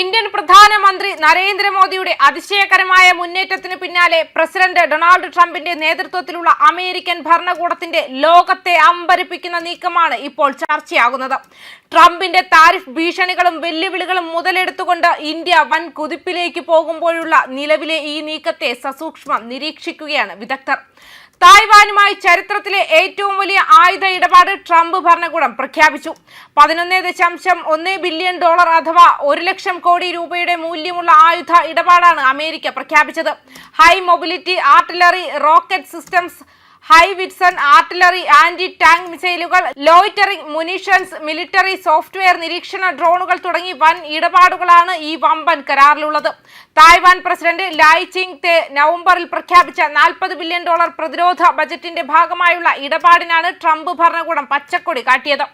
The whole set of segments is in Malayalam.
ഇന്ത്യൻ പ്രധാനമന്ത്രി നരേന്ദ്രമോദിയുടെ അതിശയകരമായ മുന്നേറ്റത്തിന് പിന്നാലെ പ്രസിഡന്റ് ഡൊണാൾഡ് ട്രംപിന്റെ നേതൃത്വത്തിലുള്ള അമേരിക്കൻ ഭരണകൂടത്തിന്റെ ലോകത്തെ അമ്പരിപ്പിക്കുന്ന നീക്കമാണ് ഇപ്പോൾ ചർച്ചയാകുന്നത്. ട്രംപിന്റെ താരിഫ് ഭീഷണികളും വെല്ലുവിളികളും മുതലെടുത്തുകൊണ്ട് ഇന്ത്യ വൻ കുതിപ്പിലേക്ക് പോകുമ്പോഴുള്ള നിലവിലെ ഈ നീക്കത്തെ സസൂക്ഷ്മം നിരീക്ഷിക്കുകയാണ് വിദഗ്ധർ. തായ്വാനുമായി ചരിത്രത്തിലെ ഏറ്റവും വലിയ ആയുധ ഇടപാട് ട്രംപ് ഭരണകൂടം പ്രഖ്യാപിച്ചു. പതിനൊന്ന് ദശാംശം ഒന്ന് ബില്യൺ ഡോളർ അഥവാ ഒരു ലക്ഷം കോടി രൂപയുടെ മൂല്യമുള്ള ആയുധ ഇടപാടാണ് അമേരിക്ക പ്രഖ്യാപിച്ചത്. High mobility artillery rocket systems howitzer artillery anti tank മിസൈലുകൾ ലോയിറ്ററിംഗ് മുനിഷൻസ് മിലിറ്ററി സോഫ്റ്റ്വെയർ നിരീക്ഷണ ഡ്രോണുകൾ തുടങ്ങി വൻ ഇടപാടുകളാണ് ഈ വമ്പൻ കരാറിലുള്ളത്. തായ്വാൻ പ്രസിഡന്റ് ലായ് ചിങ് തെ നവംബറിൽ പ്രഖ്യാപിച്ച നാൽപ്പത് ബില്യൺ ഡോളർ പ്രതിരോധ ബജറ്റിന്റെ ഭാഗമായുള്ള ഇടപാടിനാണ് ട്രംപ് ഭരണകൂടം പച്ചക്കൊടി കാട്ടിയത്.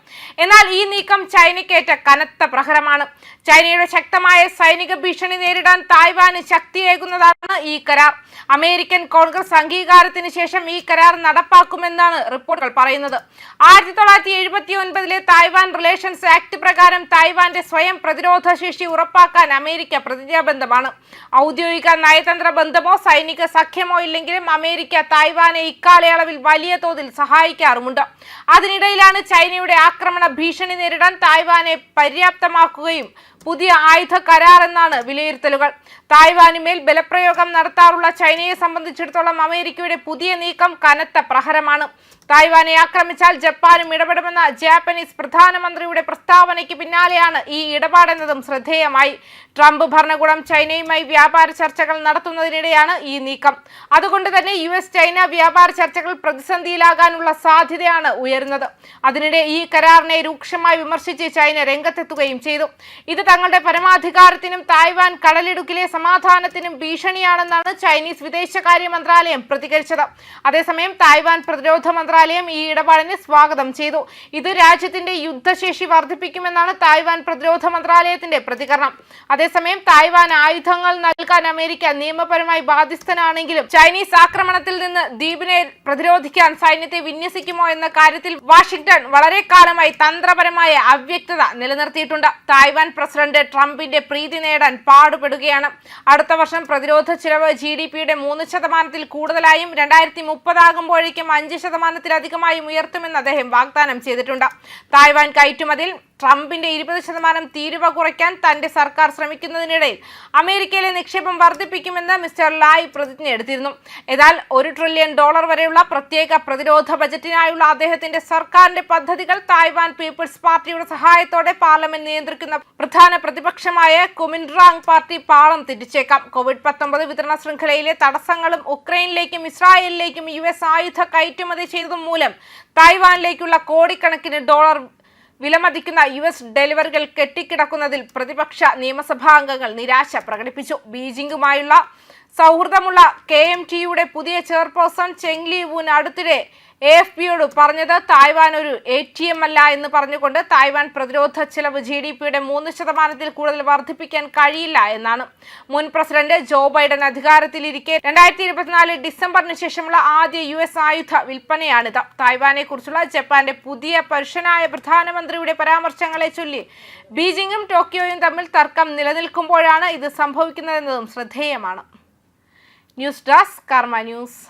എന്നാൽ ഈ നീക്കം ചൈനയ്ക്കേറ്റ കനത്ത പ്രഹരമാണ്. ചൈനയുടെ ശക്തമായ സൈനിക ഭീഷണി നേരിടാൻ തായ്വാന് ശക്തിയേകുന്നതാണ് ഈ കരാർ. അമേരിക്കൻ കോൺഗ്രസ് അംഗീകാരത്തിന് ശേഷം ഈ കരാർ നടപ്പാക്കുമെന്നാണ് റിപ്പോർട്ടുകൾ പറയുന്നത്. ആയിരത്തി തൊള്ളായിരത്തി എഴുപത്തി ഒൻപതിലെ തായ്വാൻ റിലേഷൻസ് ആക്ട് പ്രകാരം തായ്വാന്റെ സ്വയം പ്രതിരോധ ശേഷി ഉറപ്പാക്കാൻ അമേരിക്ക പ്രതിജ്ഞാബദ്ധമാണ്. ഔദ്യോഗിക നയതന്ത്ര ബന്ധമോ സൈനിക സഖ്യമോ ഇല്ലെങ്കിലും അമേരിക്ക തായ്വാനെ ഇക്കാലയളവിൽ വലിയ തോതിൽ സഹായിക്കാറുമുണ്ട്. അതിനിടയിലാണ് ചൈനയുടെ ആക്രമണ ഭീഷണി നേരിടാൻ തായ്വാനെ പര്യാപ്തമാക്കുകയും പുതിയ ആയുധ കരാർ എന്നാണ് വിലയിരുത്തലുകൾ. തായ്വാനുമേൽ ബലപ്രയോഗം നടത്താറുള്ള ചൈനയെ സംബന്ധിച്ചിടത്തോളം അമേരിക്കയുടെ പുതിയ നീക്കം കനത്ത പ്രഹരമാണ്. തായ്വാനെ ആക്രമിച്ചാൽ ജപ്പാനും ഇടപെടുമെന്ന ജാപ്പനീസ് പ്രധാനമന്ത്രിയുടെ പ്രസ്താവനയ്ക്ക് പിന്നാലെയാണ് ഈ ഇടപാടെന്നതും ശ്രദ്ധേയമായി. ട്രംപ് ഭരണകൂടം ചൈനയുമായി വ്യാപാര ചർച്ചകൾ നടത്തുന്നതിനിടെയാണ് ഈ നീക്കം. അതുകൊണ്ട് തന്നെ യു എസ് ചൈന വ്യാപാര ചർച്ചകൾ പ്രതിസന്ധിയിലാകാനുള്ള സാധ്യതയാണ് ഉയരുന്നത്. അതിനിടെ ഈ കരാറിനെ രൂക്ഷമായി വിമർശിച്ച് ചൈന രംഗത്തെത്തുകയും ചെയ്തു. ഇത് തങ്ങളുടെ പരമാധികാരത്തിനും തായ്വാൻ കടലിടുക്കിലെ സമാധാനത്തിനും ഭീഷണിയാണെന്നാണ് ചൈനീസ് വിദേശകാര്യ മന്ത്രാലയം പ്രതികരിച്ചത്. അതേസമയം തായ്വാൻ പ്രതിരോധ മന്ത്രാലയം ഈ ഇടപാടിനെ സ്വാഗതം ചെയ്തു. ഇത് രാജ്യത്തിന്റെ യുദ്ധശേഷി വർദ്ധിപ്പിക്കുമെന്നാണ് തായ്വാൻ പ്രതിരോധ മന്ത്രാലയത്തിന്റെ പ്രതികരണം. അതേസമയം തായ്വാൻ ആയുധങ്ങൾ നൽകാൻ അമേരിക്ക നിയമപരമായി ബാധ്യസ്ഥനാണെങ്കിലും ചൈനീസ് ആക്രമണത്തിൽ നിന്ന് ദ്വീപിനെ പ്രതിരോധിക്കാൻ സൈന്യത്തെ വിന്യസിക്കുമോ എന്ന കാര്യത്തിൽ വാഷിംഗ്ടൺ വളരെ കാലമായി തന്ത്രപരമായ അവ്യക്തത നിലനിർത്തിയിട്ടുണ്ട്. തായ്വാൻ പ്രസിഡന്റ് ട്രംപിന്റെ പ്രീതി നേടാൻ പാടുപെടുകയാണ്. അടുത്ത വർഷം പ്രതിരോധ ചിലവ് ജി ഡി പിയുടെ മൂന്ന് ശതമാനത്തിൽ കൂടുതലായും രണ്ടായിരത്തി മുപ്പതാകുമ്പോഴേക്കും അഞ്ച് ശതമാനത്തിലധികമായും ഉയർത്തുമെന്ന് അദ്ദേഹം വാഗ്ദാനം ചെയ്തിട്ടുണ്ട്. തായ്വാൻ കയറ്റുമതിയിൽ ട്രംപിന്റെ ഇരുപത് ശതമാനം തീരുവ കുറയ്ക്കാൻ തന്റെ സർക്കാർ ശ്രമിക്കുന്നതിനിടയിൽ അമേരിക്കയിലെ നിക്ഷേപം വർദ്ധിപ്പിക്കുമെന്ന് മിസ്റ്റർ ലായ് പ്രതിജ്ഞ എടുത്തിരുന്നു. എന്നാൽ ഒരു ട്രില്യൺ ഡോളർ വരെയുള്ള പ്രത്യേക പ്രതിരോധ ബജറ്റിനായുള്ള അദ്ദേഹത്തിന്റെ സർക്കാരിന്റെ പദ്ധതികൾ തായ്വാൻ പീപ്പിൾസ് പാർട്ടിയുടെ സഹായത്തോടെ പാർലമെന്റ് നിയന്ത്രിക്കുന്ന പ്രധാന പ്രതിപക്ഷമായ കുമിൻറാങ് പാർട്ടി പാളം തിരിച്ചേക്കാം. കോവിഡ് പത്തൊമ്പത് വിതരണ ശൃംഖലയിലെ തടസ്സങ്ങളും ഉക്രൈനിലേക്കും ഇസ്രായേലിലേക്കും യു എസ് ആയുധ കയറ്റുമതി ചെയ്തതും മൂലം തായ്വാനിലേക്കുള്ള കോടിക്കണക്കിന് ഡോളർ വിലമതിക്കുന്ന യു എസ് ഡെലിവറികൾ കെട്ടിക്കിടക്കുന്നതിൽ പ്രതിപക്ഷ നിയമസഭാ അംഗങ്ങൾ നിരാശ പ്രകടിപ്പിച്ചു. ബീജിംഗുമായുള്ള സൗഹൃദമുള്ള കെ എം ടിയുടെ പുതിയ ചെയർപേഴ്സൺ ചെങ്ലി വുൻ അടുത്തിടെ എ എഫ് പിയോട് പറഞ്ഞത് തായ്വാൻ ഒരു എ ടി എം അല്ല എന്ന് പറഞ്ഞുകൊണ്ട് തായ്വാൻ പ്രതിരോധ ചെലവ് ജി ഡി പിയുടെ മൂന്ന് ശതമാനത്തിൽ കൂടുതൽ വർദ്ധിപ്പിക്കാൻ കഴിയില്ല എന്നാണ്. മുൻ പ്രസിഡന്റ് ജോ ബൈഡൻ അധികാരത്തിലിരിക്കെ രണ്ടായിരത്തി ഇരുപത്തിനാല് ഡിസംബറിന് ശേഷമുള്ള ആദ്യ യു എസ് ആയുധ വിൽപ്പനയാണിത്. തായ്വാനെ കുറിച്ചുള്ള ജപ്പാന്റെ പുതിയ പരുഷനായ പ്രധാനമന്ത്രിയുടെ പരാമർശങ്ങളെ ചൊല്ലി ബീജിംഗും ടോക്കിയോയും തമ്മിൽ തർക്കം നിലനിൽക്കുമ്പോഴാണ് ഇത് സംഭവിക്കുന്നതെന്നതും ശ്രദ്ധേയമാണ്. News desk Karma news.